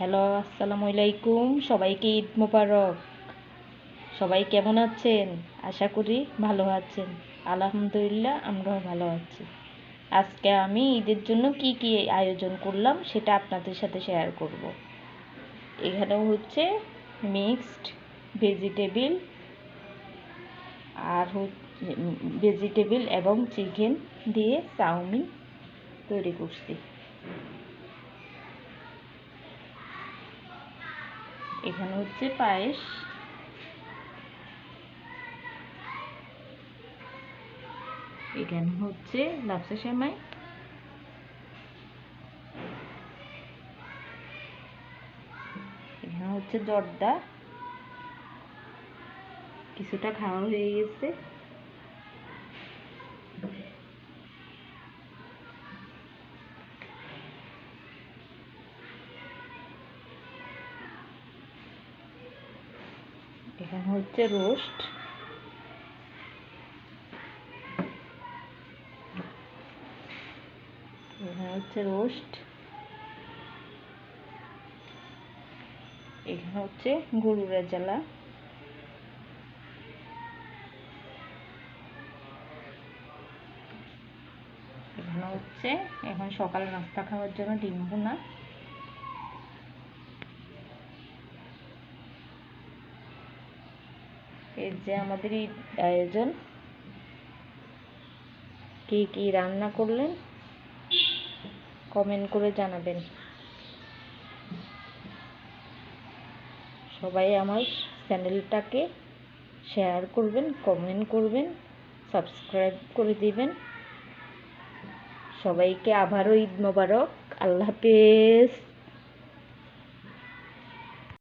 Hello, আসসালামু আলাইকুম। সবাইকে ঈদ মোবারক। সবাই কেমন আছেন? আশা করি ভালো আছেন। আলহামদুলিল্লাহ, আমরাও ভালো আছি। আজকে আমি ঈদের জন্য কি কি আয়োজন করলাম সেটা আপনাদের সাথে শেয়ার করব। এখানেও হচ্ছে মিক্সড ভেজিটেবিল আর হচ্ছে ভেজিটেবিল এবং চিকেন দিয়ে চাউমিন তৈরি করছি। এখানে হচ্ছে পায়েস। এখানে হচ্ছে লাপসা সেমাই। এখানে হচ্ছে জর্দা। কিছুটা খাওয়া হয়ে গেছে। এখানে হচ্ছে রোস্ট। এখানে হচ্ছে রোস্ট। এখানে হচ্ছে গরুরা জ্বালা এখানে হচ্ছে, এখন সকালে নাস্তা খাওয়ার জন্য ডিম ভুনা। এর যে আমাদের এই আয়োজন, কি কি রান্না করলেন কমেন্ট করে জানাবেন। সবাই আমার চ্যানেলটাকে শেয়ার করবেন কমেন্ট করবেন সাবস্ক্রাইব করে দিবেন। সবাইকে আবারও ঈদ মোবারক, আল্লাহ হাফেজ।